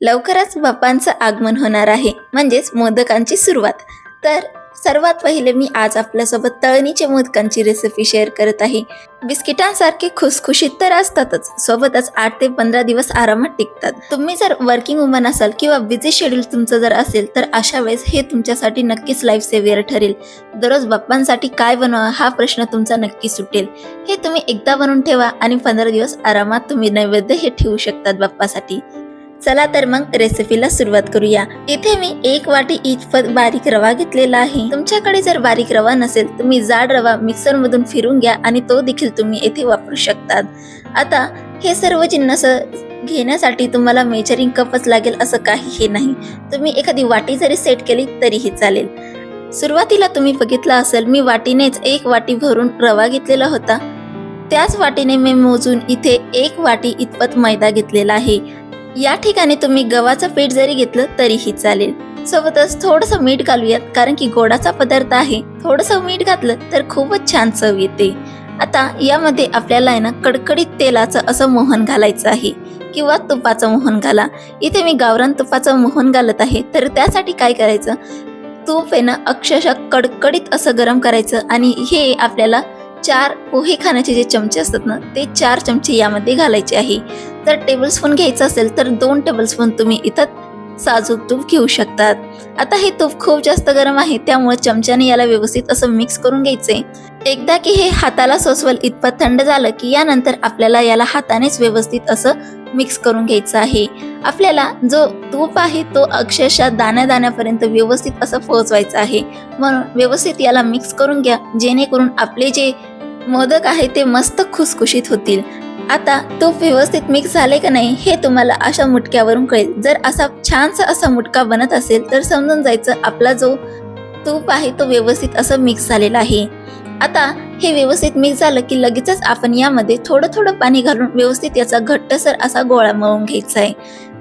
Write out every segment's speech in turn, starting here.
लवकरच बाप्पांचं आगमन होणार आहे म्हणजेच मोदकांची सुरुवात. तर सर्वात पहिले मी आज आपल्यासोबत तळणीचे मोदकांची रेसिपी शेअर करत आहे. बिस्किटांसारखे खुसखुशीत तर असतातच सोबतच आठ ते पंधरा दिवस आरामात टिकतात. तुम्ही जर वर्किंग वुमन असाल किंवा बिझी शेड्यूल तुमचं जर असेल तर अशा वेळेस हे तुमच्यासाठी नक्कीच लाईफ सेवियर ठरेल. दररोज बाप्पांसाठी काय बनवा हा प्रश्न तुमचा नक्की सुटेल. हे तुम्ही एकदा बनवून ठेवा आणि पंधरा दिवस आरामात तुम्ही नैवेद्य हे ठेवू शकतात बाप्पासाठी. चला तर मग रेसिपीला सुरुवात करूया. इथे मी एक वाटी इतपत बारीक रवा घेतलेला आहे. तुमच्याकडे जर बारीक रवा नसेल तुम्ही जाड रवा मिक्सर मधून फिरून घ्या आणि तो देखील तुम्ही येथे वापरू शकतात. आता हे सर्व जिन्नस घेण्यासाठी तुम्हाला मेजरिंग कपच लागेल असं काहीही नाही. तुम्ही एखादी वाटी जरी सेट केली तरीही चालेल. सुरुवातीला तुम्ही बघितलं असेल मी वाटीनेच एक वाटी भरून रवा घेतलेला होता. त्याच वाटीने मी मोजून इथे एक वाटी इतपत मैदा घेतलेला आहे. या ठिकाणी तुम्ही गव्हाचं पीठ जरी घेतलं तरीही चालेल. सोबतच थोडंसं मीठ घालूयात कारण की गोडाचा पदार्थ आहे. थोडंसं मीठ घातलं तर खूपच छान चव येते. आता यामध्ये आपल्याला आहे ना कडकडीत तेलाचं असं मोहन घालायचं आहे. किंवा तुपाचं मोहन घाला. इथे मी गावरान तुपाचं मोहन घालत आहे. तर त्यासाठी काय करायचं? तूप आहे ना अक्षरशः कडकडीत असं गरम करायचं आणि हे आपल्याला चार पोहे खाण्याचे जे चमचे असतात ना ते चार चमचे यामध्ये घालायचे आहे. जर टेबलस्पून घ्यायचं असेल तर दोन टेबलस्पून तुम्ही इथं साजूक तूप घेऊ शकतात. आता हे तूप खूप जास्त गरम आहे त्यामुळे चमच्याने याला व्यवस्थित असं मिक्स करून घ्यायचंय एकदा की हे हाताला सोसवल इतपत थंड झालं की यानंतर आपल्याला याला हातानेच व्यवस्थित असं मिक्स करून घ्यायचं आहे. आपल्याला जो तूप आहे तो अक्षरशः दाण्या दाण्यापर्यंत व्यवस्थित असं पोहोचवायचं आहे. म्हणून व्यवस्थित याला मिक्स करून घ्या जेणेकरून आपले जे मोदक आहे ते मस्त खुसखुशीत होतील. आता तूप व्यवस्थित मिक्स झाले का नाही हे तुम्हाला अशा मुटक्यावरून कळेल. जर असा छानसा असा मुटका बनत असेल तर समजून जायचं आपला जो तूप आहे तो व्यवस्थित असं मिक्स झालेला आहे. आता हे व्यवस्थित मिक्स झालं की लगेचच आपण यामध्ये थोडं थोडं पाणी घालून व्यवस्थित याचा घट्टसर असा गोळा मळून घ्यायचा आहे.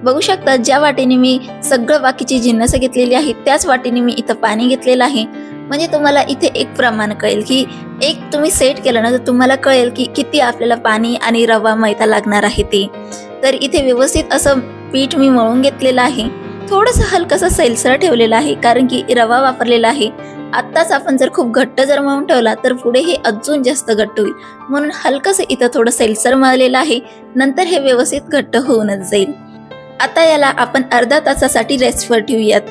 बघू शकता ज्या वाटेने मी सगळं बाकीची जिन्नस घेतलेली आहेत त्याच वाटेने मी इथं पाणी घेतलेलं आहे. म्हणजे तुम्हाला इथे एक प्रमाण कळेल की एक तुम्ही सेट केलं ना तर तुम्हाला कळेल की किती आपल्याला पाणी आणि रवा मैदा लागणार आहे ते. तर इथे व्यवस्थित असं पीठ मी मळून घेतलेलं आहे. थोडंसं हलकंसं सैलसर ठेवलेलं आहे कारण की रवा वापरलेला आहे. आत्ताच आपण जर खूप घट्ट जर मळून ठेवला तर पुढे हे अजून जास्त घट्ट होईल. म्हणून हलकंसं इथं थोडं सैलसर मळलेलं आहे नंतर हे व्यवस्थित घट्ट होऊनच जाईल. आता याला आपण अर्धा तासासाठी रेस्टवर ठेवूयात.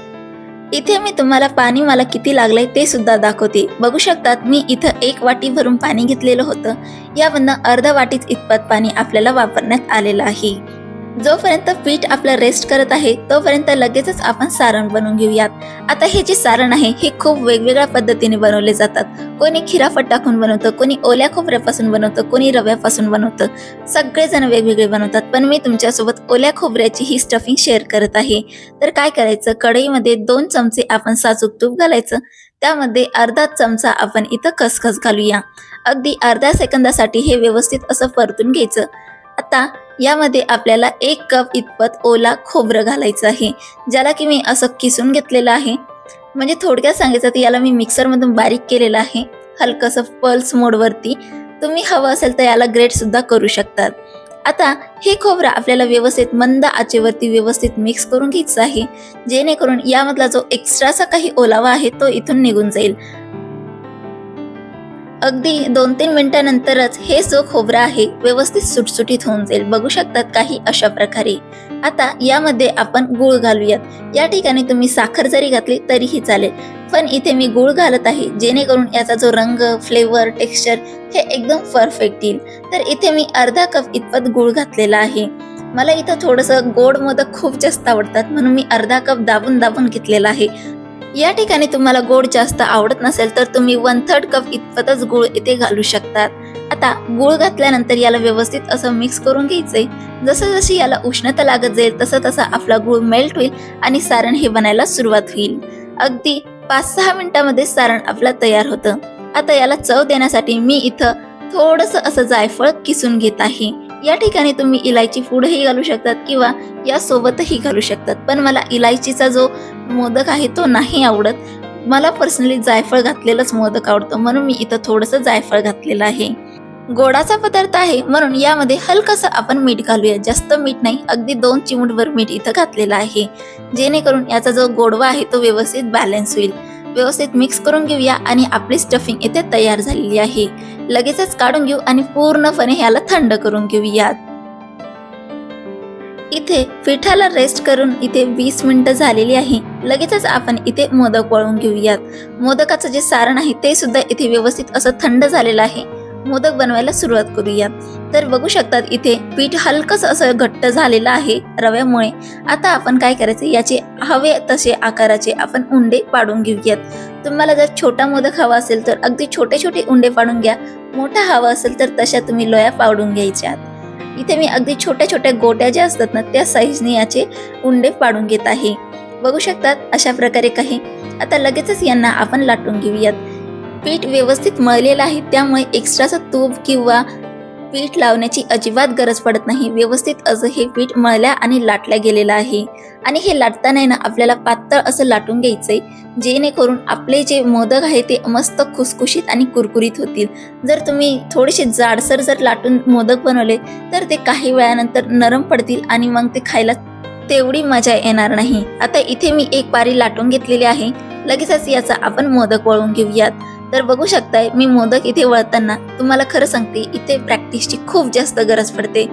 इथे मी तुम्हाला पाणी मला किती लागलंय ते सुद्धा दाखवते. बघू शकतात मी इथं एक वाटी भरून पाणी घेतलेलं होतं. यामधनं अर्धा वाटीच इतपत पाणी आपल्याला वापरण्यात आलेलं आहे. जोपर्यंत पीठ आपलं रेस्ट करत आहे तोपर्यंत लगेचच आपण सारण बनवून घेऊयात. आता हे जे सारण आहे हे खूप वेगवेगळ्या पद्धतीने बनवले जातात. कोणी खिराफट टाकून बनवतं कोणी ओल्या खोबऱ्यापासून बनवतं कोणी रव्यापासून बनवतं. सगळेजण वेगवेगळे बनवतात पण मी तुमच्यासोबत ओल्या खोबऱ्याची ही स्टफिंग शेअर करत आहे. तर काय करायचं? कढईमध्ये दोन चमचे आपण साजूक तूप घालायचं. त्यामध्ये अर्धा चमचा आपण इथं खसखस घालूया. अगदी अर्ध्या सेकंदासाठी हे व्यवस्थित असं परतून घ्यायचं. आता यामध्ये आपल्याला एक कप इतपत ओला खोबरं घालायचं आहे ज्याला की मी असं किसून घेतलेलं आहे. म्हणजे थोडक्यात सांगायचं तर याला मी मिक्सरमधून बारीक केलेलं आहे. हलकंसं पल्स मोडवरती तुम्ही हवं असेल तर याला ग्रेटसुद्धा करू शकतात. आता हे खोबरं आपल्याला व्यवस्थित मंद आचेवरती व्यवस्थित मिक्स करून घ्यायचं आहे. जेणेकरून यामधला जो एक्स्ट्राचा काही ओलावा आहे तो इथून निघून जाईल. अगदी दोन तीन मिनिटानंतरच हे जो खोबरं आहे व्यवस्थित सुटसुटीत होऊन जाईल. बघू शकतात काही अशा प्रकारे. आता यामध्ये आपण गुळ घालूयात. या ठिकाणी तुम्ही साखर जरी घातली तरीही चालेल. पण इथे मी गुळ घालत आहे जेणेकरून याचा जो रंग फ्लेवर टेक्स्चर हे एकदम परफेक्ट येईल. तर इथे मी अर्धा कप इतपत गुळ घातलेला आहे. मला इथं थोडंसं गोड मोदक खूप जास्त आवडतात म्हणून मी अर्धा कप दाबून दाबून घेतलेला आहे. या ठिकाणी तुम्हाला गोड जास्त आवडत नसेल तर तुम्ही वन थर्ड कप इतपतच गुळ इथे घालू शकतात. आता गुळ घातल्यानंतर याला व्यवस्थित असं मिक्स करून घ्यायचंय. जसं जशी याला उष्णता लागत जाईल तसं तसा आपला गुळ मेल्ट होईल आणि सारण हे बनायला सुरुवात होईल. अगदी पाच सहा मिनिटामध्ये सारण आपला तयार होतं. आता याला चव देण्यासाठी मी इथं थोडंसं असं जायफळ किसून घेत आहे. या ठिकाणी तुम्ही इलायची पुढेही घालू शकतात किंवा या सोबतही घालू शकतात. पण मला इलायचीचा जो मोदक आहे तो नाही आवडत. मला पर्सनली जायफळ घातलेलंच मोदक आवडतं. म्हणून मी इथं थोडंसं जायफळ घातलेलं आहे. गोडाचा पदार्थ आहे. म्हणून यामध्ये हलकसं आपण मीठ घालूया. जास्त मीठ नाही. अगदी दोन चिमूटभर मीठ इथं घातलेलं आहे. जेणेकरून याचा जो गोडवा आहे तो व्यवस्थित बॅलन्स होईल. व्यवस्थित मिक्स करून घेऊया आणि आपली स्टफिंग इथे तयार झालेली आहे. लगेचच काढून घेऊ आणि पूर्णपणे ह्याला थंड करून घेऊयात. इथे पिठाला रेस्ट करून इथे वीस मिनिटं झालेली आहे. लगेचच आपण इथे मोदक वळून घेऊयात. मोदकाचं जे सारण आहे ते सुद्धा इथे व्यवस्थित असं थंड झालेलं आहे. मोदक बनवायला सुरुवात करूयात तर बघू शकतात इथे पीठ हलकस असं घट्ट झालेलं आहे रव्यामुळे. आता आपण काय करायचं? याचे हवे तसे आकाराचे आपण उंडे पाडून घेऊयात. तुम्हाला जर छोटा मोदक हवा असेल तर अगदी छोटे छोटे उंडे पाडून घ्या. मोठा हवा असेल तर तशा तुम्ही लोया पाडून घ्यायच्यात इथे मी अगदी छोट्या छोट्या गोट्या ज्या असतात ना त्या साईजने याचे उंडे पाडून घेत आहे. बघू शकतात अशा प्रकारे काही. आता लगेचच यांना आपण लाटून घेऊयात. पीठ व्यवस्थित मळलेलं आहे त्यामुळे एक्स्ट्राचं तूप किंवा पीठ लावण्याची अजिबात गरज पडत नाही. व्यवस्थित असं हे पीठ मळल्या आणि लाटल्या गेलेलं आहे. आणि हे लाटताना आहे ना आपल्याला पातळ असं लाटून घ्यायचंय जेणेकरून आपले जे मोदक आहे ते मस्त खुसखुशीत आणि कुरकुरीत होतील. जर तुम्ही थोडेसे जाडसर जर लाटून मोदक बनवले तर ते काही वेळानंतर नरम पडतील आणि मग ते खायला तेवढी मजा येणार नाही. आता इथे मी एक पारी लाटून घेतलेली आहे. लगेचच याचा आपण मोदक वळून घेऊयात. तर बघू शकताय मी मोदक इथे वळताना तुम्हाला खरं सांगते इथे प्रॅक्टिसची खूप जास्त गरज पडते.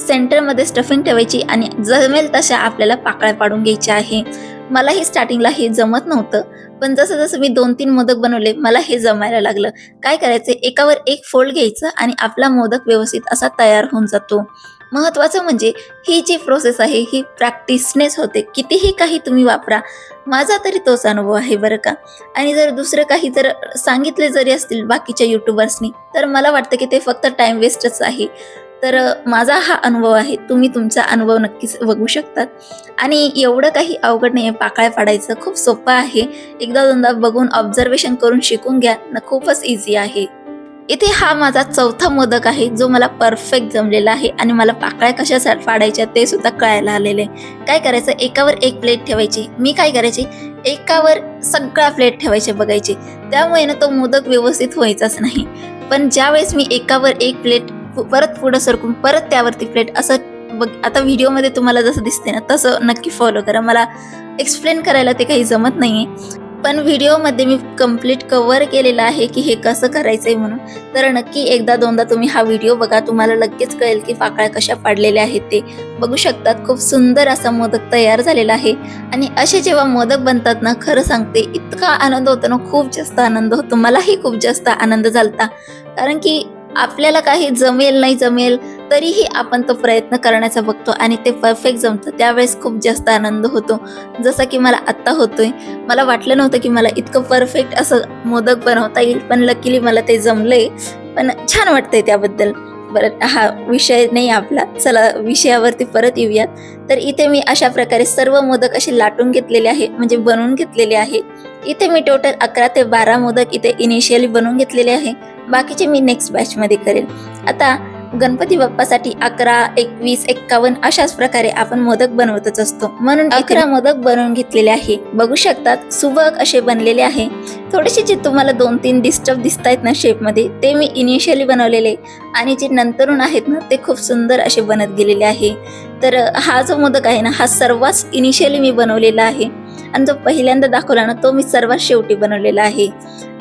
सेंटरमध्ये स्टफिंग ठेवायची आणि जमेल तशा आपल्याला पाकळ्या पाडून घ्यायच्या आहे. मलाही स्टार्टिंगला हे जमत नव्हतं पण जसं जसं मी दोन तीन मोदक बनवले मला हे जमायला लागलं. काय करायचं एकावर एक फोल्ड घ्यायचं आणि आपला मोदक व्यवस्थित असा तयार होऊन जातो. महत्त्वाचं म्हणजे ही जी प्रोसेस आहे ही प्रॅक्टिसनेच होते. कितीही काही तुम्ही वापरा माझा तरी तोच अनुभव आहे बरं का. आणि जर दुसरं काही जर सांगितले जरी असतील बाकीच्या युट्यूबर्सनी तर मला वाटतं की ते फक्त टाइम वेस्टच आहे. तर माझा हा अनुभव आहे. तुम्ही तुमचा अनुभव नक्कीच बघू शकतात. आणि एवढं काही अवघड नाही आहे पाकळ्या पाडायचं खूप सोपं आहे. एकदा दोनदा बघून ऑब्झर्वेशन करून शिकून घ्या. ना खूपच इझी आहे. इथे हा माझा चौथा मोदक आहे जो मला परफेक्ट जमलेला आहे आणि मला पाकळ्या कशा सा- पाडायच्या ते सुद्धा कळायला आलेले काय करायचं? एकावर एक प्लेट ठेवायची. मी काय करायची? एकावर सगळा प्लेट ठेवायचे बघायचे. त्यामुळे ना तो मोदक व्यवस्थित व्हायचाच नाही. पण ज्यावेळेस मी एकावर एक प्लेट परत पुढं सरकून परत त्यावरती प्लेट असं बघ आता व्हिडिओमध्ये तुम्हाला जसं दिसते ना तसं नक्की फॉलो करा. मला एक्सप्लेन करायला ते काही जमत नाही आहे पण व्हिडिओमध्ये मी कंप्लीट कव्हर केलेलं आहे की हे कसं करायचं आहे म्हणून. तर नक्की एकदा दोनदा तुम्ही हा व्हिडिओ बघा तुम्हाला लगेच कळेल की पाकळ्या कशा पाडलेल्या आहेत ते. बघू शकतात खूप सुंदर असा मोदक तयार झालेला आहे. आणि असे जेव्हा मोदक बनतात ना खरं सांगते इतका आनंद होतो ना खूप जास्त आनंद होतो. मलाही खूप जास्त आनंद झालता. कारण की आपल्याला काही जमेल नाही जमेल तरीही आपण तो प्रयत्न करण्याचा बघतो आणि ते परफेक्ट जमतं. त्यावेळेस खूप जास्त आनंद होतो. जसं की मला आत्ता होतोय मला वाटलं नव्हतं की मला इतकं परफेक्ट असं मोदक बनवता येईल पण लकीली मला ते जमलंय. पण छान वाटतंय त्याबद्दल. बरं हा विषय नाही आपला. चला विषयावरती परत येऊयात. तर इथे मी अशा प्रकारे सर्व मोदक असे लाटून घेतलेले आहे म्हणजे बनवून घेतलेले आहे. इथे मी टोटल अकरा ते बारा मोदक इथे इनिशियली बनवून घेतलेले आहे. बाकीचे मी नेक्स्ट बॅचमध्ये करेल. आता गणपती बाप्पासाठी अकरा एकवीस एक्कावन्न अशाच प्रकारे आपण मोदक बनवतच असतो. म्हणून अकरा. मोदक बनवून घेतलेले आहे. बघू शकतात सुबक असे बनलेले आहे. थोडेसे जे तुम्हाला दोन तीन डिस्टर्ब दिसत आहेत ना शेपमध्ये ते मी इनिशियली बनवलेले आणि जे नंतरून आहेत ना ते खूप सुंदर असे बनत गेलेले आहे. तर हा जो मोदक आहे ना हा सर्वात इनिशियली मी बनवलेला आहे. आणि जो पहिल्यांदा दाखवला ना तो मी सर्वात शेवटी बनवलेला आहे.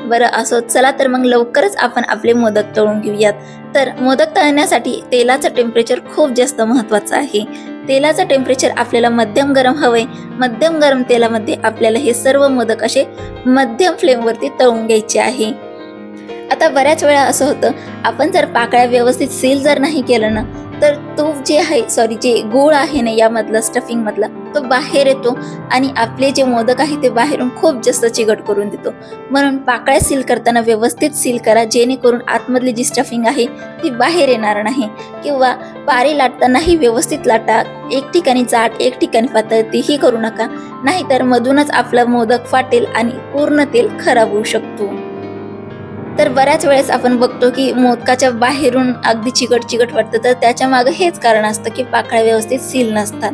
बरं असो चला तर मग लवकरच आपण आपले मोदक तळून घेऊयात. तर मोदक तळण्यासाठी तेलाचं टेम्परेचर खूप जास्त महत्त्वाचं आहे. तेलाचं टेम्परेचर आपल्याला मध्यम गरम हवंय. मध्यम गरम तेलामध्ये आपल्याला हे सर्व मोदक असे मध्यम फ्लेमवरती तळून घ्यायचे आहे. आता बऱ्याच वेळा असं होतं आपण जर पाकळ्या व्यवस्थित सील जर नाही केलं ना तर तो जे आहे सॉरी जे गोळ आहे ना यामधला स्टफिंग मधला तो बाहेर येतो आणि आपले जे मोदक आहे ते बाहेरून खूप जास्त चिकट करून देतो. म्हणून पाकळ्या सील करताना व्यवस्थित सील करा जेणेकरून आतमधली जी स्टफिंग आहे ती बाहेर येणार नाही. किंवा पारी लाटतानाही व्यवस्थित लाटा एक ठिकाणी जाड एक ठिकाणी पातळ तेही करू नका. नाहीतर मधूनच आपला मोदक फाटेल आणि पूर्ण तेल खराब होऊ शकतो. तर बऱ्याच वेळेस आपण बघतो की मोदकाच्या बाहेरून अगदी चिकट चिकट वाटतं. तर त्याच्यामागे हेच कारण असतं की पाकळ्या व्यवस्थित सील नसतात.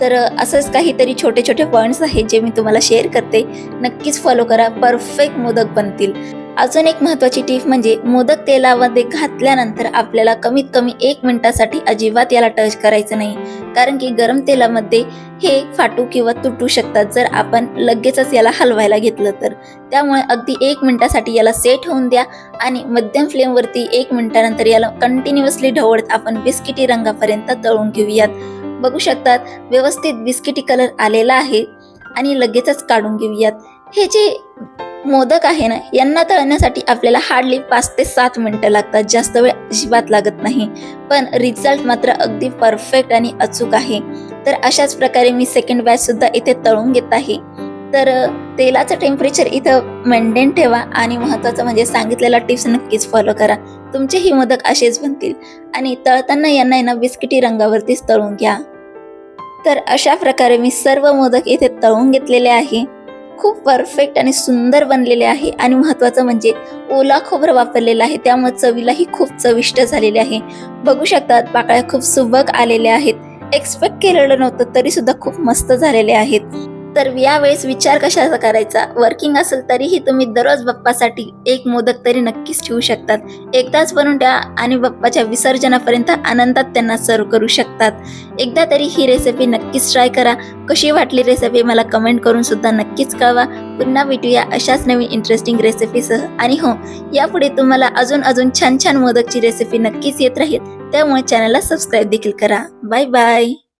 तर असंच काहीतरी छोटे छोटे पॉईंट्स आहेत जे मी तुम्हाला शेअर करते. नक्कीच फॉलो करा. परफेक्ट मोदक बनतील. अजून एक महत्वाची टीप म्हणजे मोदक तेलामध्ये घातल्यानंतर आपल्याला कमीत कमी एक मिनिटासाठी अजिबात याला टच करायचं नाही. कारण की गरम तेलामध्ये हे फाटू किंवा तुटू शकतात. जर आपण लगेचच याला हलवायला घेतलं तर. त्यामुळे अगदी एक मिनिटासाठी याला सेट होऊन द्या आणि मध्यम फ्लेमवरती एक मिनिटानंतर याला कंटिन्युअसली ढवळत आपण बिस्किटी रंगापर्यंत तळून घेऊयात. बघू शकतात व्यवस्थित बिस्किटी कलर आलेला आहे आणि लगेचच काढून घेऊयात. हे जे मोदक आहे ना यांना तळण्यासाठी आपल्याला हार्डली पाच ते सात मिनटं लागतात. जास्त वेळ अजिबात लागत नाही. पण रिझल्ट मात्र अगदी परफेक्ट आणि अचूक आहे. तर अशाच प्रकारे मी सेकंड बॅच सुद्धा इथे तळून घेत आहे. तर तेलाचं टेम्परेचर इथं मेंटेन ठेवा आणि महत्त्वाचं म्हणजे सांगितलेला टिप्स नक्कीच फॉलो करा. तुमचेही मोदक असेच बनतील. आणि तळताना यांना आहे ना बिस्किटी रंगावरतीच तळून घ्या. तर अशा प्रकारे मी सर्व मोदक इथे तळून घेतलेले आहे. खूप परफेक्ट आणि सुंदर बनलेले आहे. आणि महत्त्वाचं म्हणजे ओला खोबरं वापरलेलं आहे. त्यामुळे चवीलाही खूप चविष्ट झालेले आहे. बघू शकतात पाकळ्या खूप सुबक आलेल्या आहेत. एक्सपेक्ट केलेलं नव्हतं तरी सुद्धा खूप मस्त झालेले आहेत. तर यावेळेस विचार कशाचा करायचा? वर्किंग असेल तरीही तुम्ही दररोज बाप्पासाठी एक मोदक तरी नक्कीच ठेवू शकतात. एकदाच बनवून द्या आणि बाप्पाच्या विसर्जनापर्यंत आनंदात त्यांना सर्व करू शकतात. एकदा तरी ही रेसिपी नक्कीच ट्राय करा. कशी वाटली रेसिपी मला कमेंट करून सुद्धा नक्कीच कळवा. पुन्हा भेटूया अशाच नवीन इंटरेस्टिंग रेसिपीसह आणि हो यापुढे तुम्हाला अजून अजून छान छान मोदकची रेसिपी नक्कीच येत राहील. त्यामुळे चॅनलला सबस्क्राईब देखील करा. Bye bye